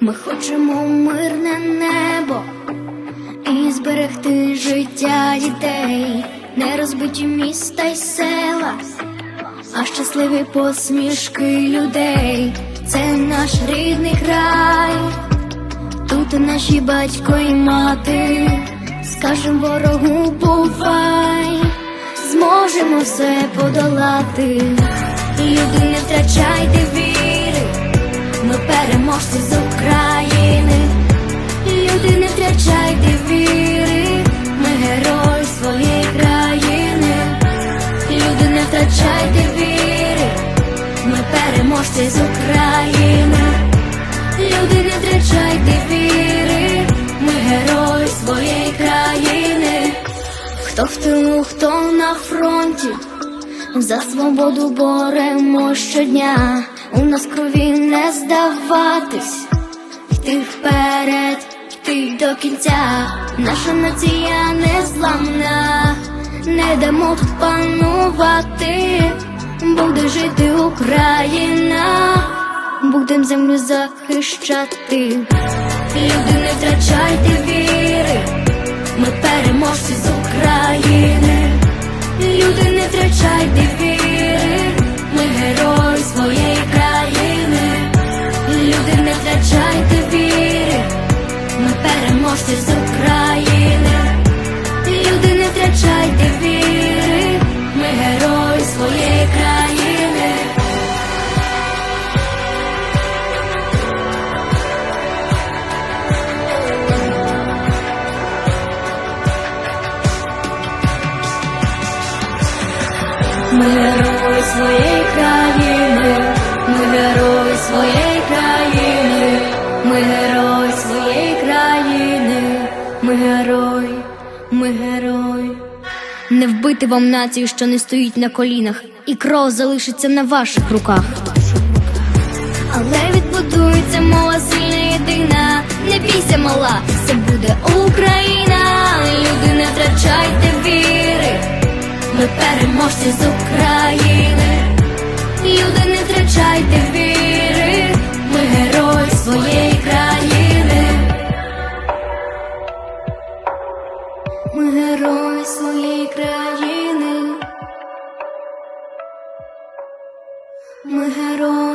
Ми хочемо мирне небо і зберегти життя дітей, не розбиті міста й села, а щасливі посмішки людей. Це наш рідний край, тут наші батько і мати. Скажем ворогу бувай, зможемо все подолати. Люди, не втрачайте віри, ми переможці з переможці з України. Люди, не втрачайте віри, ми герої своєї країни. Хто в тилу, хто на фронті, за свободу боремо щодня. У нас крові не здаватись, йти вперед, йти до кінця. Наша нація незламна, не дамо тут панувати, буде жити Україна, будем землю захищати. Люди, не втрачайте віри, ми переможці з України. Люди, не втрачайте віри, Ми герої своєї країни, ми герої своєї країни, ми герої своєї країни, ми герої, ми герої. Не вбити вам націю, що не стоїть на колінах, і кров залишиться на ваших руках. Але відбудується мова сильна єдина, не бійся, мала, переможці з України, люди не втрачайте віри, ми герої своєї країни, ми герої своєї країни, ми герої.